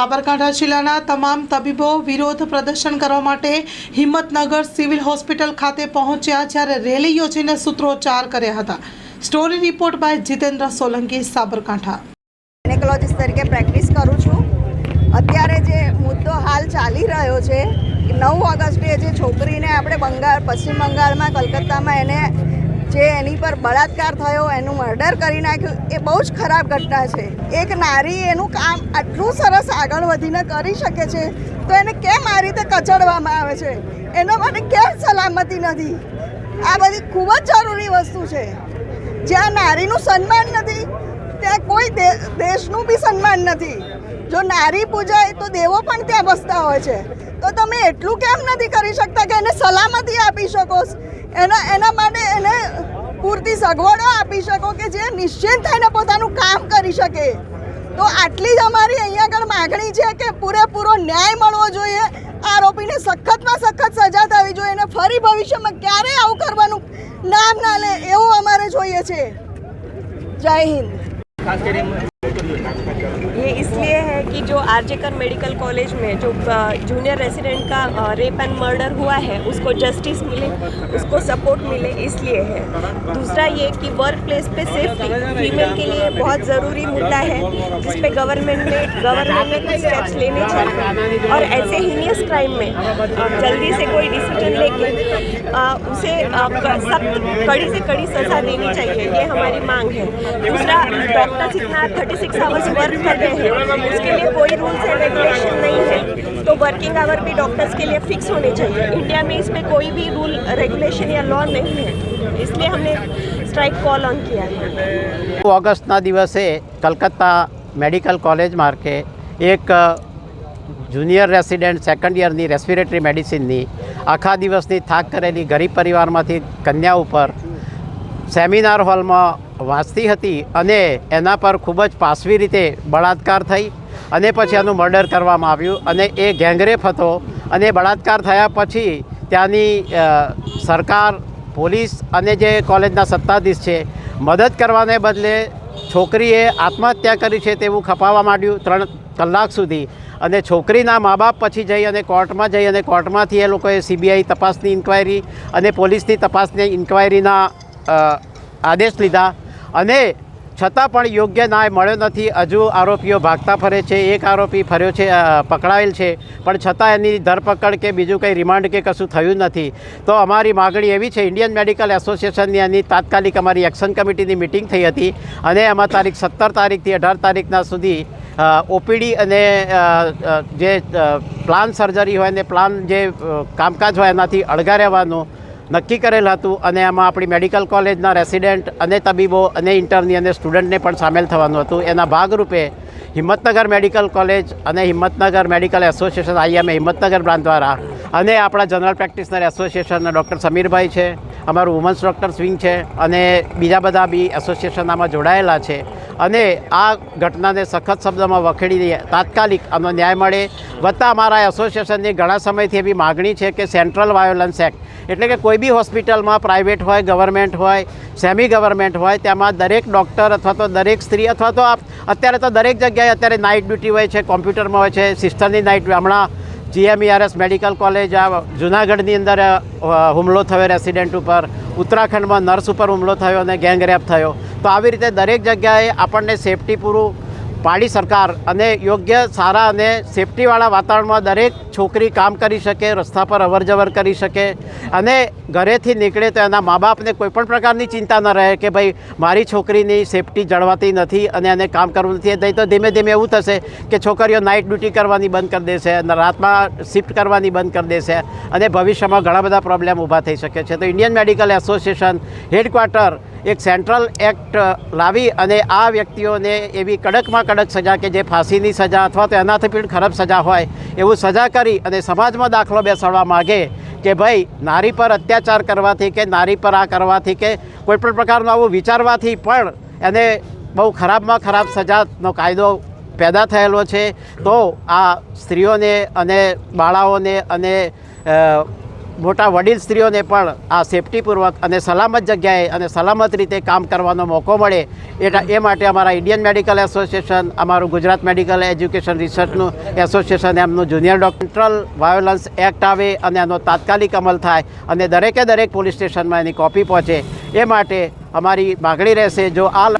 સાબરકાંઠા જિલ્લાના તમામ તબીબો વિરોધ પ્રદર્શન કરવા માટે હિંમતનગર સિવિલ હોસ્પિટલ ખાતે પહોંચ્યા જ્યારે રેલી યોજીને સૂત્રોચ્ચાર કર્યા હતા. Story report by Jitendra Solanki, Sabarkantha. Gynaecologist તરીકે પ્રેક્ટિસ કરું છું. અત્યારે જે મુદ્દો હાલ ચાલી રહ્યો છે નવ ઓગસ્ટે જે છોકરીને આપણે બંગાળ, પશ્ચિમ બંગાળમાં, કલકત્તામાં એને જે એની પર બળાત્કાર થયો, એનું મર્ડર કરી નાખ્યું, એ બહુ જ ખરાબ ઘટના છે. એક નારી એનું કામ આટલું સરસ આગળ વધીને કરી શકે છે, તો એને કેમ આ રીતે કચડવામાં આવે છે? એના માટે કેમ સલામતી નથી? આ બધી ખૂબ જ જરૂરી વસ્તુ છે. જ્યાં નારીનું સન્માન નથી, ત્યાં કોઈ દેશનું બી સન્માન નથી. જો નારી પૂજાય, તો દેવો પણ ત્યાં બસતા હોય છે. તો તમે એટલું કેમ નથી કરી શકતા કે એને સલામતી આપી શકો? એના એના માટે એને પૂરતી સગવડો આપી શકો કે જે નિશ્ચિંત થઈને પોતાનું કામ કરી શકે. તો આટલી જ અમારી અહીંયા આગળ માગણી છે કે પૂરેપૂરો ન્યાય મળવો જોઈએ. આરોપીને સખતમાં સખત સજા થવી જોઈએ અને ફરી ભવિષ્યમાં ક્યારે આવું કરવાનું નામ ના લે એવું અમારે જોઈએ છે. જય હિન્દ. कि जो आरजेकर मेडिकल कॉलेज में जो जूनियर रेसिडेंट का रेप एंड मर्डर हुआ है, उसको जस्टिस मिले, उसको सपोर्ट मिले, इसलिए है। दूसरा ये कि वर्क प्लेस पे सेफ्टी फीमेल के लिए बहुत ज़रूरी मुद्दा है जिस पे गवर्नमेंट ने गवर्नमेंट ने कुछ स्टेप्स लेने चाहिए। और ऐसे हीनियस क्राइम में, जल्दी से कोई डिसीज़न लेके उसे सख्त, कड़ी से कड़ी सज़ा देनी चाहिए, ये हमारी मांग है। दूसरा डॉक्टर्स इतना थर्टी सिक्स आवर्स वर्क कर रहे हैं, उसके लिए कोई रूल्स एंड रेगुलेशन नहीं है तो वर्किंग आवर भी डॉक्टर्स के लिए फिक्स होने चाहिए इंडिया में इस पे कोई भी रूल रेगुलेशन या लॉ नहीं है इसलिए हमने स्ट्राइक कॉल ऑन किया है ઓગસ્ટના દિવસે કલકત્તા મેડિકલ કોલેજ માર્કે એક જુનિયર રેસિડેન્ટ સેકન્ડ યરની રેસ્પિરેટરી મેડિસિનની આખા દિવસની થાક કરેલી ગરીબ પરિવારમાંથી કન્યા ઉપર સેમિનાર હોલમાં વાંચતી હતી અને એના પર ખૂબ જ પાસવી રીતે બળાત્કાર થઈ અને પછી એનું મર્ડર કરવામાં આવ્યું અને એ ગેંગરેપ હતો અને બળાત્કાર થયા પછી ત્યાંની સરકાર, પોલીસ અને જે કોલેજના સત્તાધીશ છે, મદદ કરવાને બદલે છોકરીએ આત્મહત્યા કરી છે તેવું ખપાવવા માંડ્યું ત્રણ કલાક સુધી. અને છોકરીના મા બાપ પછી જઈ અને કોર્ટમાં જઈ અને કોર્ટમાંથી એ લોકોએ સીબીઆઈ તપાસની ઇન્ક્વાયરી અને પોલીસની તપાસની ઇન્ક્વાયરીના આદેશ લીધા. અને છતાં પણ યોગ્ય ન્યાય મળ્યો નથી. હજુ આરોપીઓ ભાગતા ફરે છે. એક આરોપી ફર્યો છે પકડાયેલ છે. પણ છતાં એની ધરપકડ કે બીજું કંઈ રિમાન્ડ કે કશું થયું નથી. તો અમારી માગણી એવી છે, ઇન્ડિયન મેડિકલ એસોસિએશનની એની તાત્કાલિક અમારી એક્શન કમિટીની મિટિંગ થઈ હતી અને એમાં તારીખ સત્તર તારીખથી અઢાર તારીખના સુધી ઓપીડી અને જે પ્લાન સર્જરી હોય ને પ્લાન જે કામકાજ હોય એનાથી અળગા રહેવાનું નક્કી કરેલ હતું અને એમાં આપણી મેડિકલ કોલેજના રેસિડેન્ટ અને તબીબો અને ઇન્ટર્ની અને સ્ટુડન્ટને પણ સામેલ થવાનું હતું. એના ભાગરૂપે હિંમતનગર મેડિકલ કોલેજ અને Himmatnagar medical association IMA Himmatnagar branch દ્વારા અને આપણા જનરલ પ્રેક્ટિશનર એસોસિએશનના ડૉક્ટર સમીરભાઈ છે, અમારું વુમન્સ ડૉક્ટર્સ વિંગ છે અને બીજા બધા બી એસોસિએશન આમાં જોડાયેલા છે. અને આ ઘટનાને સખત શબ્દમાં વખેડી તાત્કાલિક આનો ન્યાય મળે. વત્તા અમારા એસોસિએશનની ઘણા સમયથી એવી માગણી છે કે સેન્ટ્રલ વાયોલન્સ એક્ટ, એટલે કે કોઈ બી હોસ્પિટલમાં પ્રાઇવેટ હોય, ગવર્મેન્ટ હોય, સેમી ગવર્મેન્ટ હોય, તેમાં દરેક ડૉક્ટર અથવા તો દરેક સ્ત્રી અથવા તો અત્યારે તો દરેક જગ્યાએ અત્યારે નાઇટ ડ્યુટી હોય છે, કોમ્પ્યુટરમાં હોય છે સિસ્ટરની નાઇટ હમણાં જીએમઈઆરએસ મેડિકલ કોલેજ આ જુનાગઢની અંદર હુમલો થયો રેસિડેન્ટ ઉપર, ઉત્તરાખંડમાં નર્સ ઉપર હુમલો થયો અને ગેંગ રેપ થયો. તો આવી રીતે દરેક જગ્યાએ આપણને સેફટી પૂરું પાડી સરકાર અને યોગ્ય સારા અને સેફટીવાળા વાતાવરણમાં દરેક છોકરી કામ કરી શકે, રસ્તા પર અવર જવર કરી શકે અને ઘરેથી નીકળે તો એના મા બાપને કોઈપણ પ્રકારની ચિંતા ન રહે કે ભાઈ, મારી છોકરીની સેફટી જળવાતી નથી અને એને કામ કરવું નથી. નહીં તો ધીમે ધીમે એવું થશે કે છોકરીઓ નાઇટ ડ્યુટી કરવાની બંધ કરી દેશે અને રાતમાં શિફ્ટ કરવાની બંધ કરી દેશે અને ભવિષ્યમાં ઘણા બધા પ્રોબ્લેમ ઊભા થઈ શકે છે. તો ઇન્ડિયન મેડિકલ એસોસિએશન હેડક્વાર્ટર એક સેન્ટ્રલ એક્ટ લાવી અને આ વ્યક્તિઓને એવી કડકમાં કડક સજા કે જે ફાંસીની સજા અથવા તો એનાથી પણ ખરાબ સજા હોય, એવું સજા કરી અને સમાજમાં દાખલો બેસાડવા માગે કે ભાઈ, નારી પર અત્યાચાર કરવાથી કે નારી પર આ કરવાથી કે કોઈપણ પ્રકારનું આવું વિચારવાથી પણ એને બહુ ખરાબમાં ખરાબ સજાનો કાયદો પેદા થયેલો છે. તો આ સ્ત્રીઓને અને બાળાઓને અને મોટા વડીલ સ્ત્રીઓને પણ આ સેફટીપૂર્વક અને સલામત જગ્યાએ અને સલામત રીતે કામ કરવાનો મોકો મળે એટલા એ માટે અમારા ઇન્ડિયન મેડિકલ એસોસિએશન, અમારું ગુજરાત મેડિકલ એજ્યુકેશન રિસર્ચનું એસોસિએશન, એમનું જુનિયર ડોક્ટરલ વાયોલન્સ એક્ટ આવે અને એનો તાત્કાલિક અમલ થાય અને દરેકે દરેક પોલીસ સ્ટેશનમાં એની કોપી પહોંચે. એ માટે અમારી માગણી રહેશે, જો આ